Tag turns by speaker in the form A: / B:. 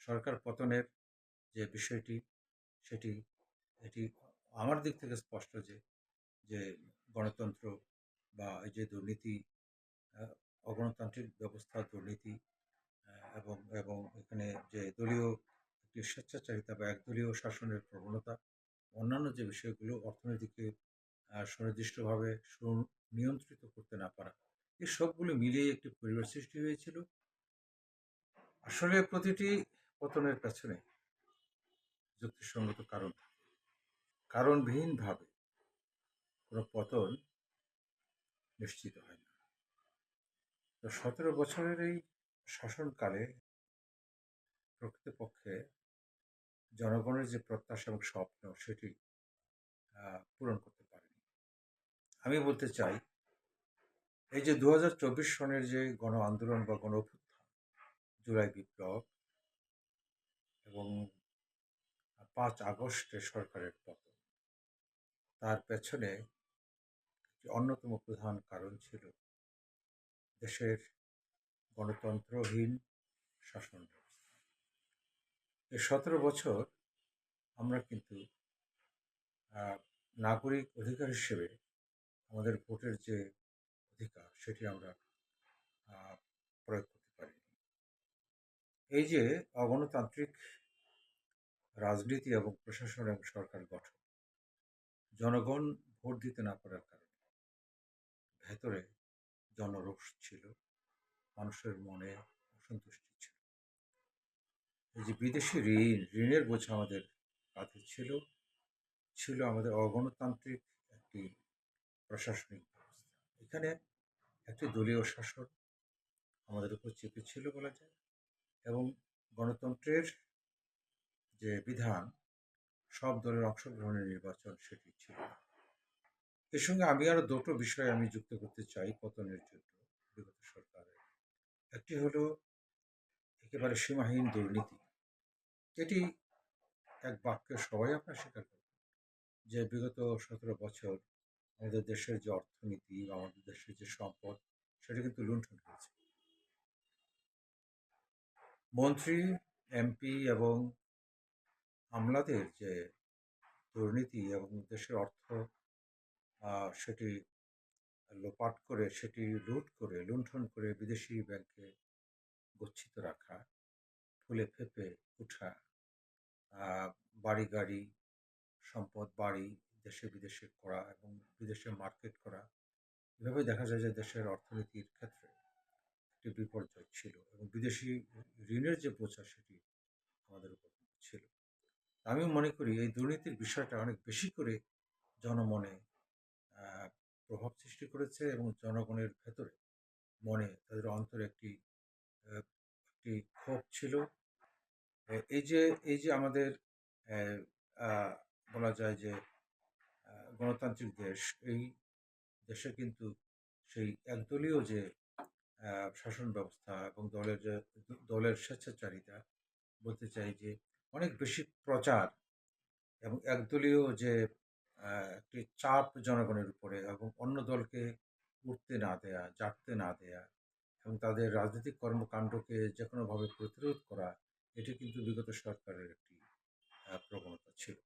A: সরকার পতনের যে বিষয়টি, সেটি, এটি আমার দিক থেকে স্পষ্ট যে যে গণতন্ত্র বা এই যে দুর্নীতি অগণতান্ত্রিক ব্যবস্থা, দুর্নীতি এবং এবং এখানে যে দলীয় একটি স্বেচ্ছাচারিতা বা একদলীয় শাসনের প্রবণতা, অন্যান্য যে বিষয়গুলো অর্থনীতিকে সুনির্দিষ্টভাবে নিয়ন্ত্রিত করতে না পারা, এই সবগুলো মিলিয়ে একটি পরিবেশ সৃষ্টি হয়েছিল। আসলে প্রতিটি পতনের পেছনে যুক্তিসঙ্গত কারণ। কারণবিহীনভাবে কোনো পতন নিশ্চিত হয় না। তো সতেরো বছরের এই শাসনকালে প্রকৃতপক্ষে জনগণের যে প্রত্যাশা এবং স্বপ্ন সেটি পূরণ করতে পারেনি। আমি বলতে চাই, এই যে দু হাজার চব্বিশ সনের যে গণ আন্দোলন বা গণ অভ্যুত্থান, জুলাই বিপ্লব এবং পাঁচ আগস্টে সরকারের পতন। তার পেছনে অন্যতম প্রধান কারণ ছিল দেশের গণতন্ত্রহীন শাসন ব্যবস্থা। এই সতেরো বছর আমরা কিন্তু নাগরিক অধিকার হিসেবে আমাদের ভোটের যে অধিকার সেটি আমরা প্রয়োগ করতে পারিনি। এই যে অগণতান্ত্রিক রাজনীতি এবং প্রশাসন এবং সরকার গঠন। জনগণ ভোট দিতে না পারার কারণে ভেতরে জনরোষ ছিল, মানুষের মনে অসন্তুষ্টি ছিল। এই যে বিদেশি ঋণ, ঋণের বোঝা আমাদের কাঁধে ছিল ছিল আমাদের অগণতান্ত্রিক একটি প্রশাসনিক ব্যবস্থা। এখানে একটি দলীয় শাসন আমাদের উপর চেপে ছিল বলা যায় এবং গণতন্ত্রের যে বিধান, সব দলের অংশগ্রহণের নির্বাচন সেটি ছিল। এর সঙ্গে আমি আরও দুটো বিষয় আমি যুক্ত করতে চাই পতনের জন্য বিগত সরকারের। একটি হলো একেবারে সীমাহীন দুর্নীতি। এটি এক বাক্যে সবাই আপনার স্বীকার করবেন যে বিগত সতেরো বছর আমাদের দেশের যে অর্থনীতি আমাদের দেশের যে সম্পদ, সেটা কিন্তু লুণ্ঠন হয়েছে মন্ত্রী, এমপি এবং আমলাদের যে দুর্নীতি এবং দেশের অর্থ সেটি লোপাট করে, সেটি লুট করে, লুণ্ঠন করে বিদেশি ব্যাংকে গচ্ছিত রাখা ফুলে ফেপে উঠা বাড়ি গাড়ি, সম্পদ বাড়ি, দেশে বিদেশে করা এবং বিদেশে মার্কেট করা, এভাবে দেখা যায় যে দেশের অর্থনীতির ক্ষেত্রে একটি বিপর্যয় ছিল এবং বিদেশি ঋণের যে বোঝা সেটি আমাদের উপর ছিল। আমি মনে করি এই দুর্নীতির বিষয়টা অনেক বেশি করে জনমনে প্রভাব সৃষ্টি করেছে এবং জনগণের ভেতরে মনে তাদের অন্তরে একটি একটি ক্ষোভ ছিল। এই যে এই যে আমাদের বলা যায় যে গণতান্ত্রিক দেশ, এই দেশে কিন্তু সেই একদলীয় যে শাসন ব্যবস্থা এবং দলের যে, দলের স্বেচ্ছাচারিতা, বলতে চাই যে অনেক বেশি প্রচার এবং একদলীয় যে একটি চাপ জনগণের উপরে এবং অন্য দলকে উঠতে না দেয়া জাগতে না দেয়া এবং তাদের রাজনৈতিক কর্মকাণ্ডকে যে কোনোভাবে প্রতিরোধ করা, এটি কিন্তু বিগত সরকারের একটি প্রবণতা ছিল।